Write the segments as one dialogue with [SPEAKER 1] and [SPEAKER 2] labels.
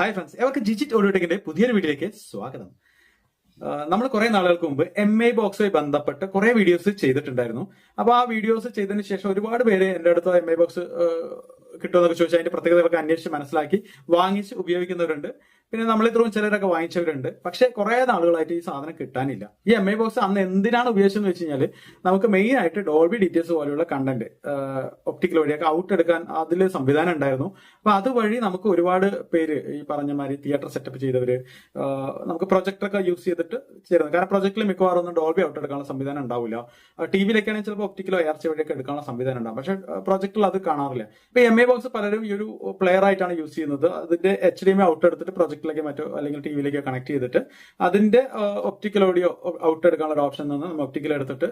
[SPEAKER 1] Hi friends എവർക്ക് ജിജിറ്റ് ഓഡിയോടെക്കിന്റെ പുതിയൊരു വീഡിയോയിലേക്ക് സ്വാഗതം. നമ്മൾ കുറെ നാളുകൾക്ക് മുമ്പ് എം എ ബോക്സുമായി ബന്ധപ്പെട്ട് കുറെ വീഡിയോസ് ചെയ്തിട്ടുണ്ടായിരുന്നു. അപ്പൊ ആ വീഡിയോസ് ചെയ്തതിന് ശേഷം ഒരുപാട് പേര് എന്റെ അടുത്ത് എം എ ബോക്സ് കിട്ടുമെന്നൊക്കെ ചോദിച്ചാൽ അതിന്റെ പ്രത്യേകതകളൊക്കെ അന്വേഷിച്ച് മനസ്സിലാക്കി വാങ്ങിച്ച് ഉപയോഗിക്കുന്നവരുണ്ട്. പിന്നെ നമ്മൾ ഇത്രയും ചിലരൊക്കെ വാങ്ങിച്ചവരുണ്ട്. പക്ഷെ കുറെ നാളുകളായിട്ട് ഈ സാധനം കിട്ടാനില്ല. ഈ എം ഐ ബോക്സ് അന്ന് എന്തിനാണ് ഉപയോഗിച്ചതെന്ന് വെച്ച് കഴിഞ്ഞാൽ നമുക്ക് മെയിൻ ആയിട്ട് ഡോൾബി ഡീറ്റെയിൽസ് പോലെയുള്ള കണ്ടന്റ് ഒപ്റ്റിക്കൽ വഴിയൊക്കെ ഔട്ട് എടുക്കാൻ അതിൽ സംവിധാനം ഉണ്ടായിരുന്നു. അപ്പൊ അതുവഴി നമുക്ക് ഒരുപാട് പേര് ഈ പറഞ്ഞ മാതിരി തിയേറ്റർ സെറ്റപ്പ് ചെയ്തവര് നമുക്ക് പ്രൊജക്ടറൊക്കെ യൂസ് ചെയ്തിട്ട് ചേരുന്നത്. കാരണം പ്രൊജക്ടിൽ മിക്കവാറും ഒന്നും ഡോൾബി ഔട്ട് എടുക്കാനുള്ള സംവിധാനം ഉണ്ടാവില്ല. ടി വിയിലൊക്കെയാണെങ്കിൽ ചിലപ്പോൾ ഒപ്റ്റിക്കലോ എയർച്ച വഴിയൊക്കെ എടുക്കാനുള്ള സംവിധാനം ഉണ്ടാവും. പക്ഷെ പ്രൊജക്ടിൽ അത് കാണാറില്ല. ഇപ്പൊ എം ഐ ബോക്സ് പലരും ഈ ഒരു പ്ലെയർ ആയിട്ടാണ് യൂസ് ചെയ്യുന്നത്. അതിന്റെ എച്ച് ഡി എം ഔട്ട് എടുത്തിട്ട് പ്രൊജക്ടിലേക്ക് മറ്റോ അല്ലെങ്കിൽ ടി വിയിലേക്കോ കണക്ട് ചെയ്തിട്ട് അതിന്റെ ഒപ്റ്റിക്കൽ ഓഡിയോ ഔട്ട് എടുക്കാനുള്ള ഒരു ഓപ്ഷൻ നിന്ന് നമ്മൾ ഒപ്റ്റിക്കൽ എടുത്തിട്ട്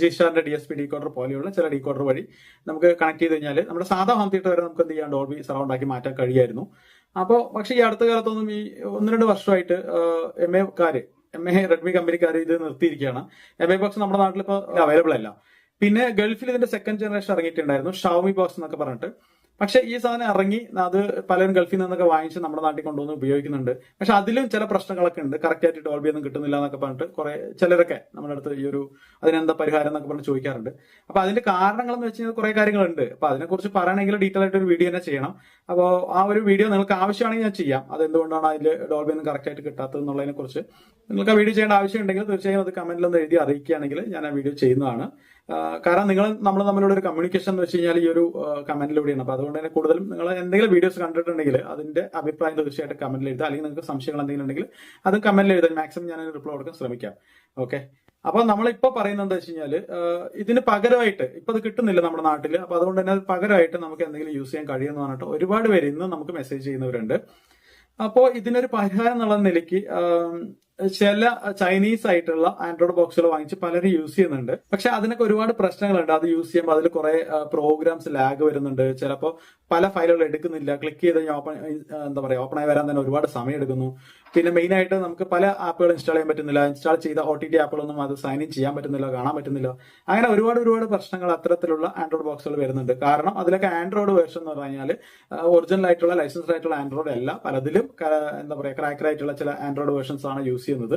[SPEAKER 1] ജി സ്റ്റാറിന്റെ ഡി എസ് പി ഡീകോഡർ പോലെയുള്ള ചില ഡീകോഡർ വഴി നമുക്ക് കണക്ട് ചെയ്ത് കഴിഞ്ഞാൽ നമ്മുടെ സാധാ ഹോം തിയേറ്റർ വരെ നമുക്ക് എന്ത് ചെയ്യാൻ ഡോൾബി സറൗണ്ട് ആക്കി മാറ്റാൻ കഴിയായിരുന്നു. അപ്പോൾ പക്ഷേ ഈ അടുത്ത കാലത്തൊന്നും ഈ ഒന്ന് രണ്ട് വർഷമായിട്ട് എം എ കാര് എം എ റെഡ്മി കമ്പനിക്കാർ ഇത് നിർത്തിയിരിക്കുകയാണ്. എം എ ബോക്സ് നമ്മുടെ നാട്ടിൽ ഇപ്പോൾ അവൈലബിൾ അല്ല. പിന്നെ ഗൾഫിൽ ഇതിന്റെ സെക്കൻഡ് ജനറേഷൻ ഇറങ്ങിയിട്ടുണ്ടായിരുന്നു ഷാവമി ബോക്സ് എന്നൊക്കെ പറഞ്ഞിട്ട്. പക്ഷെ ഈ സാധനം ഇറങ്ങി അത് പലരും ഗൾഫിൽ നിന്നൊക്കെ വാങ്ങിച്ച് നമ്മുടെ നാട്ടിൽ കൊണ്ടുവന്ന് ഉപയോഗിക്കുന്നുണ്ട്. പക്ഷെ അതിലും ചില പ്രശ്നങ്ങളൊക്കെ ഉണ്ട്. കറക്റ്റ് ആയിട്ട് ഡോൾബി ഒന്നും കിട്ടുന്നില്ല എന്നൊക്കെ പറഞ്ഞിട്ട് കുറെ ചിലരൊക്കെ നമ്മുടെ അടുത്ത് ഈ ഒരു അതിനെന്താ പരിഹാരം എന്നൊക്കെ പറഞ്ഞ് ചോദിക്കാറുണ്ട്. അപ്പൊ അതിന്റെ കാരണങ്ങൾ എന്ന് വെച്ച് കഴിഞ്ഞാൽ കുറെ കാര്യങ്ങളുണ്ട്. അപ്പൊ അതിനെക്കുറിച്ച് പറയണമെങ്കിൽ ഡീറ്റെയിൽ ആയിട്ട് ഒരു വീഡിയോ തന്നെ ചെയ്യണം. അപ്പോൾ ആ ഒരു വീഡിയോ നിങ്ങൾക്ക് ആവശ്യമാണെങ്കിൽ ഞാൻ ചെയ്യാം. അത് എന്തുകൊണ്ടാണ് അതിൽ ഡോൾബി ഒന്നും കറക്റ്റ് ആയിട്ട് കിട്ടാത്തത് എന്നുള്ളതിനെ കുറിച്ച് നിങ്ങൾക്ക് ആ വീഡിയോ ചെയ്യേണ്ട ആവശ്യമുണ്ടെങ്കിൽ തീർച്ചയായും അത് കമന്റിൽ ഒന്ന് എഴുതി അറിയിക്കുകയാണെങ്കിൽ ഞാൻ ആ വീഡിയോ ചെയ്യുന്നതാണ്. കാരണം നിങ്ങൾ നമ്മൾ തമ്മിലുള്ള ഒരു കമ്മ്യൂണിക്കേഷൻ എന്ന് വെച്ച് കഴിഞ്ഞാൽ ഈ ഒരു കമന്റിലൂടെയാണ് അപ്പൊ അതുകൊണ്ട് തന്നെ കൂടുതലും നിങ്ങൾ എന്തെങ്കിലും വീഡിയോസ് കണ്ടിട്ടുണ്ടെങ്കിൽ അതിന്റെ അഭിപ്രായം തീർച്ചയായിട്ടും കമന്റിൽ എഴുതുക. അല്ലെങ്കിൽ നിങ്ങൾക്ക് സംശയങ്ങൾ എന്തെങ്കിലും ഉണ്ടെങ്കിൽ അത് കമന്റിൽ എഴുതാൻ മാക്സിമം ഞാൻ റിപ്ലൈ കൊടുക്കാൻ ശ്രമിക്കാം. ഓക്കെ അപ്പൊ നമ്മളിപ്പോ പറയുന്നത് എന്താ വെച്ച് കഴിഞ്ഞാൽ ഇതിന് പകരമായിട്ട് ഇപ്പൊ അത് കിട്ടുന്നില്ല നമ്മുടെ നാട്ടിൽ അപ്പൊ അതുകൊണ്ട് തന്നെ പകരമായിട്ട് നമുക്ക് എന്തെങ്കിലും യൂസ് ചെയ്യാൻ കഴിയുമെന്ന് പറഞ്ഞിട്ട് ഒരുപാട് പേര് ഇന്ന് നമുക്ക് മെസ്സേജ് ചെയ്യുന്നവരുണ്ട്. അപ്പോൾ ഇതിനൊരു പരിഹാരം എന്നുള്ള നിലയ്ക്ക് ചില ചൈനീസ് ആയിട്ടുള്ള ആൻഡ്രോയിഡ് ബോക്സുകൾ വാങ്ങിച്ച് പലരും യൂസ് ചെയ്യുന്നുണ്ട്. പക്ഷെ അതിനൊക്കെ ഒരുപാട് പ്രശ്നങ്ങളുണ്ട്. അത് യൂസ് ചെയ്യുമ്പോൾ അതിൽ കുറെ പ്രോഗ്രാംസ് ലാഗ് വരുന്നുണ്ട്. ചിലപ്പോൾ പല ഫയലുകൾ എടുക്കുന്നില്ല. ക്ലിക്ക് ചെയ്ത് ഓപ്പൺ എന്താ പറയുക ഓപ്പൺ ആയി വരാൻ തന്നെ ഒരുപാട് സമയം എടുക്കുന്നു. പിന്നെ മെയിൻ ആയിട്ട് നമുക്ക് പല ആപ്പുകൾ ഇൻസ്റ്റാൾ ചെയ്യാൻ പറ്റുന്നില്ല. ഇൻസ്റ്റാൾ ചെയ്ത ഒ ടി ടി ആപ്പുകളൊന്നും അത് സൈൻ ഇൻ ചെയ്യാൻ പറ്റുന്നില്ല കാണാൻ പറ്റുന്നില്ല. അങ്ങനെ ഒരുപാട് ഒരുപാട് പ്രശ്നങ്ങൾ അത്തരത്തിലുള്ള ആൻഡ്രോയിഡ് ബോക്സുകൾ വരുന്നുണ്ട്. കാരണം അതിലൊക്കെ ആൻഡ്രോയിഡ് വേർഷൻ എന്ന് പറഞ്ഞാൽ ഒറിജിനൽ ആയിട്ടുള്ള ലൈസൻസ്ഡ് ആയിട്ടുള്ള ആൻഡ്രോയിഡ് അല്ല. പലതിലും എന്താ പറയുക ക്രാക്കർ ആയിട്ടുള്ള ചില ആൻഡ്രോയിഡ് വേർഷൻസ് ആണ് യൂസ് ചെയ്യുന്നത്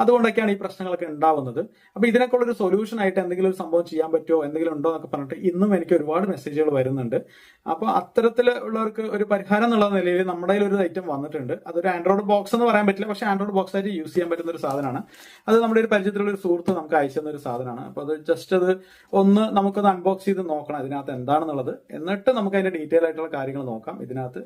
[SPEAKER 1] അതുകൊണ്ടൊക്കെയാണ് ഈ പ്രശ്നങ്ങളൊക്കെ ഉണ്ടാവുന്നത്. അപ്പൊ ഇതിനൊക്കെ ഒരു സൊല്യൂഷൻ ആയിട്ട് എന്തെങ്കിലും ഒരു സംഭവം ചെയ്യാൻ പറ്റുമോ എന്തെങ്കിലും ഉണ്ടോ എന്നൊക്കെ പറഞ്ഞിട്ട് ഇന്നും എനിക്ക് ഒരുപാട് മെസ്സേജുകൾ വരുന്നുണ്ട്. അപ്പൊ അത്തരത്തിൽ ഉള്ളവർക്ക് ഒരു പരിഹാരം എന്നുള്ള നിലയിൽ നമ്മുടെ ഒരു ഐറ്റം വന്നിട്ടുണ്ട്. അതൊരു ആൻഡ്രോയിഡ് ബോക്സ് എന്ന് പറയാൻ പറ്റില്ല. പക്ഷെ ആൻഡ്രോയിഡ് ബോക്സ് ആയിട്ട് യൂസ് ചെയ്യാൻ പറ്റുന്ന ഒരു സാധനമാണ്. അത് നമ്മുടെ ഒരു പരിചയത്തിലുള്ള ഒരു സുഹൃത്ത് നമുക്ക് അയച്ചുതന്ന ഒരു സാധനമാണ്. അപ്പൊ അത് ജസ്റ്റ് അത് ഒന്ന് നമുക്കൊന്ന് അൺബോക്സ് ചെയ്ത് നോക്കണം ഇതിനകത്ത് എന്താണെന്നുള്ളത്. എന്നിട്ട് നമുക്ക് അതിന്റെ ഡീറ്റെയിൽ ആയിട്ടുള്ള കാര്യങ്ങൾ നോക്കാം. ഇതിനകത്ത്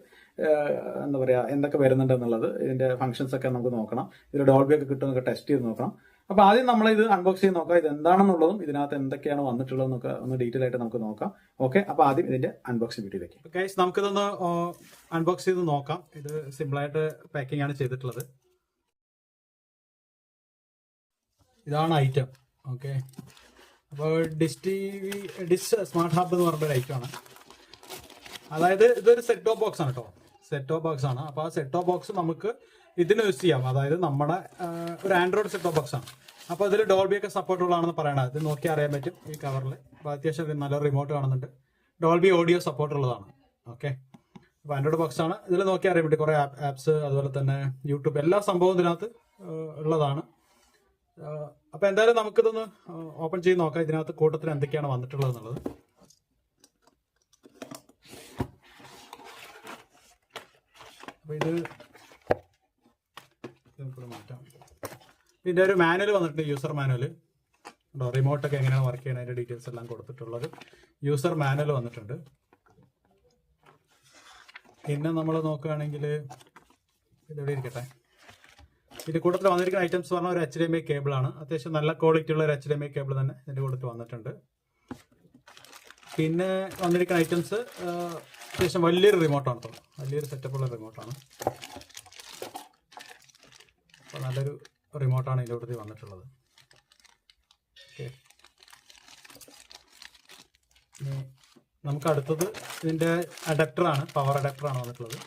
[SPEAKER 1] എന്താ പറയാ എന്തൊക്കെ വരുന്നുണ്ടെന്നുള്ളത് ഇതിന്റെ ഫംഗ്ഷൻസ് ഒക്കെ നമുക്ക് നോക്കണം. ഇതിൽ ഡോൾബി ഒക്കെ കിട്ടുമെന്നൊക്കെ ടെസ്റ്റ് ചെയ്ത് നോക്കണം അപ്പൊ ആദ്യം നമ്മൾ ഇത് അൺബോക്സ് ചെയ്ത് നോക്കാം. ഇത് എന്താണെന്നുള്ളതും ഇതിനകത്ത് എന്തൊക്കെയാണ് വന്നിട്ടുള്ളതെന്നൊക്കെ ഒന്ന് ഡീറ്റെയിൽ ആയിട്ട് നമുക്ക് നോക്കാം. ഓക്കെ അപ്പൊ ആദ്യം ഇതിന്റെ അൺബോക്സിംഗ് വീഡിയോയിലേക്ക്. ഗൈസ് നമുക്കിതൊന്ന് അൺബോക്സ് ചെയ്ത് നോക്കാം. ഇത് സിമ്പിൾ ആയിട്ട് പാക്കിംഗ് ആണ് ചെയ്തിട്ടുള്ളത്. ഇതാണ് ഐറ്റം ഓക്കെ അപ്പോൾ dish T V dish smart hub എന്ന് പറഞ്ഞ ഒരു ഐറ്റമാണ് അതായത് ഇതൊരു സെറ്റ് ടോപ്പ് ബോക്സ് ആണ് കേട്ടോ സെറ്റ് ടോപ്പ് ബോക്സ് ആണ്. അപ്പോൾ ആ സെറ്റ് ടോപ്പ് ബോക്സ് നമുക്ക് ഇതിന് യൂസ് ചെയ്യാം. അതായത് നമ്മുടെ ഒരു ആൻഡ്രോയിഡ് സെറ്റ് ടോപ്പ് ബോക്സ് ആണ്. അപ്പോൾ അതിൽ ഡോൾബി ഒക്കെ സപ്പോർട്ട് ഉള്ളതാണെന്ന് പറയണത് ഇത് നോക്കി അറിയാൻ പറ്റും ഈ കവറിൽ അപ്പോൾ അത്യാവശ്യം നല്ല റിമോട്ട് കാണുന്നുണ്ട്. ഡോൾബി ഓഡിയോ സപ്പോർട്ട് ഉള്ളതാണ്. ഓക്കെ അപ്പോൾ ആൻഡ്രോയിഡ് ബോക്സ് ആണ്. ഇതിൽ നോക്കി അറിയാൻ പറ്റും. കുറേ ആപ്സ് അതുപോലെ തന്നെ യൂട്യൂബ് എല്ലാ സംഭവവും ഇതിനകത്ത് ഉള്ളതാണ്. അപ്പോൾ എന്തായാലും നമുക്കിതൊന്ന് ഓപ്പൺ ചെയ്ത് നോക്കാം. ഇതിനകത്ത് കൂട്ടത്തിൽ എന്തൊക്കെയാണ് വന്നിട്ടുള്ളത് എന്നുള്ളത് മാറ്റാം. ഇതിന്റെ ഒരു മാനുവൽ വന്നിട്ടുണ്ട് യൂസർ മാനുവൽ ഉണ്ടോ റിമോട്ടൊക്കെ എങ്ങനെയാണ് വർക്ക് ചെയ്യുന്നത് അതിന്റെ ഡീറ്റെയിൽസ് എല്ലാം കൊടുത്തിട്ടുള്ളത്. യൂസർ മാനുവൽ വന്നിട്ടുണ്ട്. പിന്നെ നമ്മൾ നോക്കുകയാണെങ്കിൽ ഇതെവിടെ ഇരിക്കട്ടെ? ഇതിന്റെ കൂട്ടത്തിൽ വന്നിരിക്കുന്ന ഐറ്റംസ് പറഞ്ഞാൽ ഒരു എച്ച് ഡി എം ഐ കേബിളാണ് അത്യാവശ്യം നല്ല ക്വാളിറ്റി ഉള്ള ഒരു H D M I cable തന്നെ ഇതിന്റെ കൂട്ടത്തിൽ വന്നിട്ടുണ്ട്. പിന്നെ വന്നിരിക്കുന്ന ഐറ്റംസ് അത്യാവശ്യം വലിയൊരു റിമോട്ടാണ് കേട്ടോ വലിയൊരു സെറ്റപ്പുള്ള റിമോട്ടാണ് അപ്പോൾ നല്ലൊരു റിമോട്ടാണ് കൂട്ടത്തിൽ വന്നിട്ടുള്ളത്. ഓക്കെ നമുക്ക് അടുത്തത് ഇതിന്റെ അഡപ്റ്ററാണ് പവർ അഡപ്റ്ററാണ് വന്നിട്ടുള്ളത്.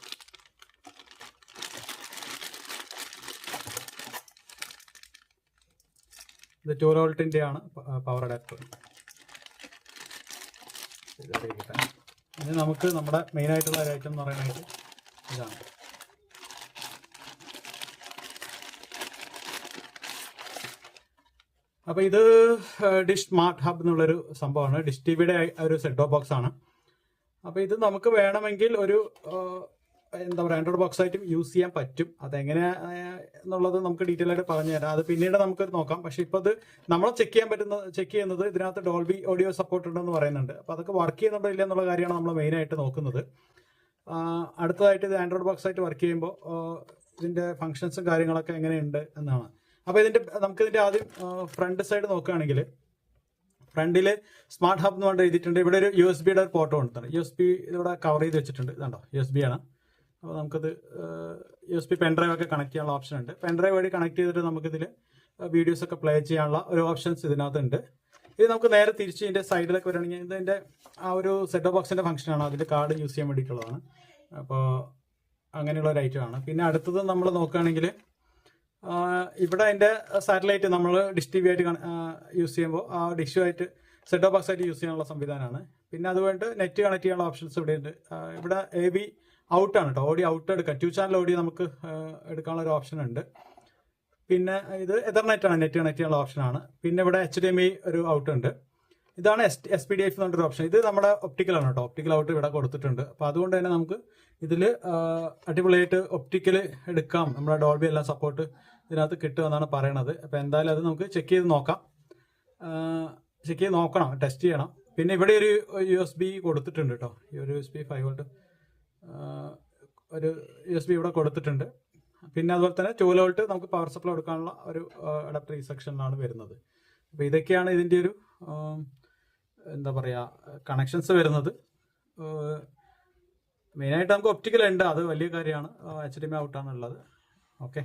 [SPEAKER 1] ഇത് ടു വോൾട്ടിന്റെ ആണ് പവർ അഡാപ്റ്റർ ഇനി നമുക്ക് നമ്മുടെ മെയിനായിട്ടുള്ള ഒരു ഐറ്റം എന്ന് പറയുന്നത് ഇതാണ്. അപ്പോൾ ഇത് ഡിഷ് സ്മാർട്ട് ഹബ് എന്നുള്ളൊരു സംഭവമാണ്. ഡിഷ് ടി വിയുടെ ഒരു സെറ്റ് ടോപ്പ് ബോക്സ് ആണ്. അപ്പോൾ ഇത് നമുക്ക് വേണമെങ്കിൽ ഒരു എന്താ പറയുക ആൻഡ്രോയിഡ് ബോക്സ് ആയിട്ടും യൂസ് ചെയ്യാൻ പറ്റും. അതെങ്ങനെ എന്നുള്ളത് നമുക്ക് ഡീറ്റെയിൽ ആയിട്ട് പറഞ്ഞു തരാം. അത് പിന്നീട് നമുക്ക് നോക്കാം. പക്ഷെ ഇപ്പോൾ അത് നമ്മൾ ചെക്ക് ചെയ്യാൻ പറ്റുന്ന ചെക്ക് ചെയ്യുന്നത് ഇതിനകത്ത് ഡോൾബി ഓഡിയോ സപ്പോർട്ട് ഉണ്ടെന്ന് പറയുന്നുണ്ട്. അപ്പോൾ അതൊക്കെ വർക്ക് ചെയ്യുന്നുണ്ടോ ഇല്ല എന്നുള്ള കാര്യമാണ് നമ്മൾ മെയിനായിട്ട് നോക്കുന്നത്. അടുത്തതായിട്ട് ഇത് ആൻഡ്രോയിഡ് ബോക്സ് ആയിട്ട് വർക്ക് ചെയ്യുമ്പോൾ ഇതിന്റെ ഫങ്ഷൻസും കാര്യങ്ങളൊക്കെ എങ്ങനെയുണ്ട് എന്നാണ്. അപ്പോൾ ഇതിന്റെ നമുക്ക് ഇതിന്റെ ആദ്യം ഫ്രണ്ട് സൈഡ് നോക്കുകയാണെങ്കിൽ ഫ്രണ്ടിൽ സ്മാർട്ട് ഹബ് എന്ന് പറഞ്ഞിട്ട് എഴുതിയിട്ടുണ്ട്. ഇവിടെ ഒരു യു എസ് ബിയുടെ ഒരു ഫോട്ടോ ഉണ്ട് യു എസ് ബി ഇവിടെ കവർ ചെയ്ത് വെച്ചിട്ടുണ്ട്. ഇതാണ്ടോ? യു എസ് ബി ആണ്. അപ്പോൾ നമുക്കത് U S P pen drive ഒക്കെ കണക്ട് ചെയ്യാനുള്ള ഓപ്ഷൻ ഉണ്ട്. പെൻഡ്രൈവ് വഴി കണക്ട് ചെയ്തിട്ട് നമുക്കിതിൽ വീഡിയോസ് ഒക്കെ പ്ലേ ചെയ്യാനുള്ള ഒരു ഓപ്ഷൻസ് ഇതിനകത്തുണ്ട്. ഇത് നമുക്ക് നേരെ തിരിച്ച് ഇതിന്റെ സൈഡിലൊക്കെ വരികയാണെങ്കിൽ ഇതിന്റെ ആ ഒരു സെറ്റ് ബോക്സിന്റെ ഫംഗ്ഷൻ ആണ്. അതിന്റെ കാർഡ് യൂസ് ചെയ്യാൻ വേണ്ടിയിട്ടുള്ളതാണ്. അപ്പോൾ അങ്ങനെയുള്ള ഒരു ഐറ്റം ആണ്. പിന്നെ അടുത്തത് നമ്മൾ നോക്കുകയാണെങ്കിൽ ഇവിടെ അതിന്റെ സാറ്റലൈറ്റ് നമ്മൾ ഡിഷ് ടി വി ആയിട്ട് യൂസ് ചെയ്യുമ്പോൾ ആ ഡിഷുമായിട്ട് സെറ്റ് ബോക്സ് ആയിട്ട് യൂസ് ചെയ്യാനുള്ള സംവിധാനമാണ്. പിന്നെ അതുകൊണ്ട് നെറ്റ് കണക്ട് ചെയ്യാനുള്ള ഓപ്ഷൻസ് ഇവിടെ ഉണ്ട്. ഇവിടെ എ ബി ഔട്ടാണ് കേട്ടോ ഓടി ഔട്ട് എടുക്കാം. ടു ചാനൽ ഓടി നമുക്ക് എടുക്കാനുള്ള ഒരു ഓപ്ഷൻ ഉണ്ട്. പിന്നെ ഇത് എതർനെറ്റ് ആണ് നെറ്റ് കണക്ട് ചെയ്യാനുള്ള ഓപ്ഷനാണ് പിന്നെ ഇവിടെ എച്ച് ഡി എം ഐ ഒരു ഔട്ട് ഉണ്ട്. ഇതാണ് S S P D F എന്നൊരു ഓപ്ഷൻ ഇത് നമ്മുടെ ഒപ്റ്റിക്കൽ ആണ് കേട്ടോ ഒപ്റ്റിക്കൽ ഔട്ട് ഇവിടെ കൊടുത്തിട്ടുണ്ട്. അപ്പോൾ അതുകൊണ്ട് തന്നെ നമുക്ക് ഇതിൽ അടിപൊളിയായിട്ട് ഒപ്റ്റിക്കൽ എടുക്കാം. നമ്മുടെ ഡോൾബി എല്ലാം സപ്പോർട്ട് ഇതിനകത്ത് കിട്ടുമെന്നാണ് പറയണത്. അപ്പോൾ എന്തായാലും അത് നമുക്ക് ചെക്ക് ചെയ്ത് നോക്കാം. ചെക്ക് ചെയ്ത് നോക്കണം. ടെസ്റ്റ് ചെയ്യണം. പിന്നെ ഇവിടെ ഒരു യു എസ് ബി കൊടുത്തിട്ടുണ്ട് കേട്ടോ ഈ ഒരു U S B five volt ഒരു യു എസ് ബി ഇവിടെ കൊടുത്തിട്ടുണ്ട്. പിന്നെ അതുപോലെ തന്നെ ട്വൽവ് വോൾട്ട് നമുക്ക് പവർ സപ്ലൈ കൊടുക്കാനുള്ള ഒരു അഡപ്റ്റർ ഈ സെക്ഷനിലാണ് വരുന്നത്. അപ്പോൾ ഇതൊക്കെയാണ് ഇതിന്റെ ഒരു എന്താ പറയുക കണക്ഷൻസ് വരുന്നത്. മെയിനായിട്ട് നമുക്ക് ഒപ്റ്റിക്കൽ ഉണ്ട്. അത് വലിയ കാര്യമാണ്. എച്ച് ഡി എം ഔട്ടാണ് ഉള്ളത് ഓക്കെ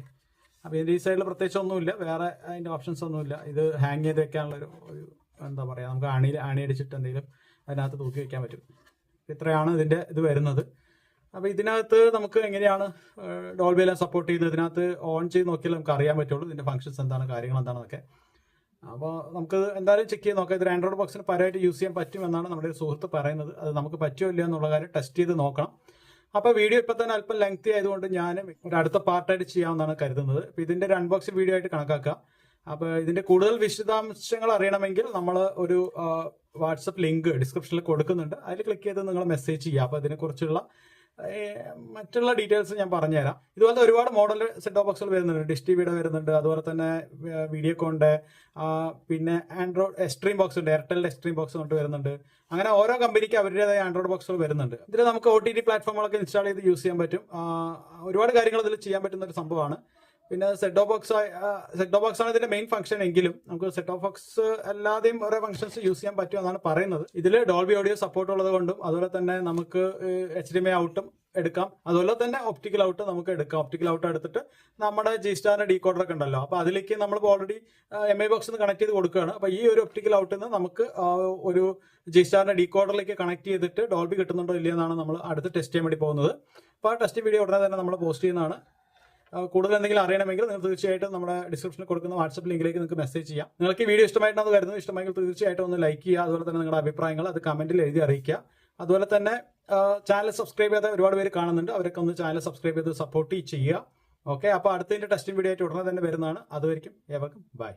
[SPEAKER 1] അപ്പോൾ ഇതിന്റെ ഈ സൈഡിൽ പ്രത്യേകിച്ച് ഒന്നുമില്ല. വേറെ അതിന്റെ ഓപ്ഷൻസ് ഒന്നുമില്ല. ഇത് ഹാങ് ചെയ്ത് വെക്കാനുള്ള ഒരു എന്താ പറയുക നമുക്ക് അണി അണി അടിച്ചിട്ട് എന്തെങ്കിലും അതിനകത്ത് തൂക്കി വെക്കാൻ പറ്റും. ഇത്രയാണ് ഇതിന്റെ ഇത് വരുന്നത്. അപ്പോൾ ഇതിനകത്ത് നമുക്ക് എങ്ങനെയാണ് ഡോൾബി എല്ലാം സപ്പോർട്ട് ചെയ്യുന്നത് ഇതിനകത്ത് ഓൺ ചെയ്ത് നോക്കിയാൽ നമുക്ക് അറിയാൻ പറ്റുള്ളൂ ഇതിന്റെ ഫംഗ്ഷൻസ് എന്താണ് കാര്യങ്ങൾ എന്താണെന്നൊക്കെ. അപ്പോൾ നമുക്ക് എന്തായാലും ചെക്ക് ചെയ്ത് നോക്കാം. ഇത് ആൻഡ്രോയിഡ് ബോക്സിന് പരമായിട്ട് യൂസ് ചെയ്യാൻ പറ്റുമെന്നാണ് നമ്മുടെ ഒരു സുഹൃത്ത് പറയുന്നത്. അത് നമുക്ക് പറ്റുമോ ഇല്ല എന്നുള്ള കാര്യം ടെസ്റ്റ് ചെയ്ത് നോക്കണം. അപ്പോൾ വീഡിയോ ഇപ്പം തന്നെ അല്പം ലെങ്തി ആയതുകൊണ്ട് ഞാൻ ഒരു അടുത്ത പാർട്ടായിട്ട് ചെയ്യാമെന്നാണ് കരുതുന്നത്. അപ്പോൾ ഇതിന്റെ ഒരു അൺബോക്സിംഗ് വീഡിയോ ആയിട്ട് കണക്കാക്കുക അപ്പോൾ ഇതിന്റെ കൂടുതൽ വിശദാംശങ്ങൾ അറിയണമെങ്കിൽ നമ്മൾ ഒരു വാട്സപ്പ് ലിങ്ക് ഡിസ്ക്രിപ്ഷനിൽ കൊടുക്കുന്നുണ്ട്. അതിൽ ക്ലിക്ക് ചെയ്ത് നിങ്ങൾ മെസ്സേജ് ചെയ്യുക. അപ്പോൾ ഇതിനെക്കുറിച്ചുള്ള ഏഹ്, മറ്റുള്ള ഡീറ്റെയിൽസ് ഞാൻ പറഞ്ഞുതരാം. ഇതുപോലത്തെ ഒരുപാട് മോഡൽ സെറ്റ് ഓഫ് ബോക്സുകൾ വരുന്നുണ്ട്. ഡിഷ് ടിവിയുടെ വരുന്നുണ്ട്. അതുപോലെ തന്നെ വീഡിയോകോണിന്റെ പിന്നെ ആൻഡ്രോയിഡ് എക്സ്ട്രീം ബോക്സ് ഉണ്ട്. എയർടെലിന്റെ എക്സ്ട്രീം ബോക്സ് കൊണ്ട് വരുന്നുണ്ട്. അങ്ങനെ ഓരോ കമ്പനിക്ക് അവരുടേതായ ആൻഡ്രോയിഡ് ബോക്സുകൾ വരുന്നുണ്ട്. ഇതിൽ നമുക്ക് ഒ ടി ടി പ്ലാറ്റ്ഫോമുകളൊക്കെ ഇൻസ്റ്റാൾ ചെയ്ത് യൂസ് ചെയ്യാൻ പറ്റും. ഒരുപാട് കാര്യങ്ങൾ ഇതിൽ ചെയ്യാൻ പറ്റുന്ന ഒരു സംഭവമാണ്. പിന്നെ set of box set of box ആണ് ഇതിന്റെ മെയിൻ ഫംഗ്ഷൻ എങ്കിലും നമുക്ക് സെറ്റ് ഓഫ് ബോക്സ് അല്ലാതെയും ഓരോ ഫംഗ്ഷൻസ് യൂസ് ചെയ്യാൻ പറ്റും എന്നാണ് പറയുന്നത്. ഇതിൽ ഡോൾബി ഓഡിയോ സപ്പോർട്ട് ഉള്ളത് കൊണ്ടും അതുപോലെ തന്നെ നമുക്ക് എച്ച് ഡി എം ഔട്ടും എടുക്കാം. അതുപോലെ തന്നെ ഒപ്റ്റിക്കൽ ഔട്ട് നമുക്ക് എടുക്കാം. ഒപ്റ്റിക്കൽ ഔട്ട് എടുത്തിട്ട് നമ്മുടെ ജി സ്റ്റാറിന്റെ ഡീകോഡർ ഒക്കെ ഉണ്ടല്ലോ. അപ്പൊ അതിലേക്ക് നമ്മൾ already M I box connect ചെയ്ത് കൊടുക്കുകയാണ്. അപ്പൊ ഈ ഒരു ഒപ്റ്റിക്കൽ ഔട്ടിൽ നിന്ന് നമുക്ക് ഒരു ജി സ്റ്റാറിന്റെ ഡീകോഡറിലേക്ക് കണക്ട് ചെയ്തിട്ട് ഡോൾബി കിട്ടുന്നുണ്ടോ ഇല്ലയെന്നാണ് നമ്മൾ അടുത്ത് ടെസ്റ്റ് ചെയ്യാൻ വേണ്ടി പോകുന്നത്. അപ്പോൾ ആ ടെസ്റ്റ് വീഡിയോ ഉടനെ തന്നെ നമ്മൾ പോസ്റ്റ് ചെയ്യുന്നതാണ്. കൂടുതൽ എന്തെങ്കിലും അറിയണമെങ്കിൽ നിങ്ങൾ തീർച്ചയായിട്ടും നമ്മുടെ ഡിസ്ക്രിപ്ഷനിൽ കൊടുക്കുന്ന വാട്സപ്പ് ലിങ്കിലേക്ക് നിങ്ങൾക്ക് മെസ്സേജ് ചെയ്യാം. നിങ്ങൾക്ക് ഈ വീഡിയോ ഇഷ്ടമായിട്ടാണ് കരുതുന്നത് ഇഷ്ടമായെങ്കിൽ തീർച്ചയായിട്ടും ഒന്ന് ലൈക്ക് ചെയ്യുക. അതുപോലെ തന്നെ നിങ്ങളുടെ അഭിപ്രായങ്ങൾ അത് കമന്റിൽ എഴുതി അറിയിക്കുക. അതുപോലെ തന്നെ ചാനൽ സബ്സ്ക്രൈബ് ചെയ്ത ഒരുപാട് പേര് കാണുന്നുണ്ട്. അവരൊക്കെ ഒന്ന് ചാനൽ സബ്സ്ക്രൈബ് ചെയ്ത് സപ്പോർട്ട് ചെയ്യുക. ഓക്കെ അപ്പോൾ അടുത്തതിന്റെ ടെസ്റ്റിംഗ് വീഡിയോ ആയിട്ട് ഉടനെ തന്നെ വരുന്നതാണ്. അതുവരെയും ഏവർക്കും ബൈ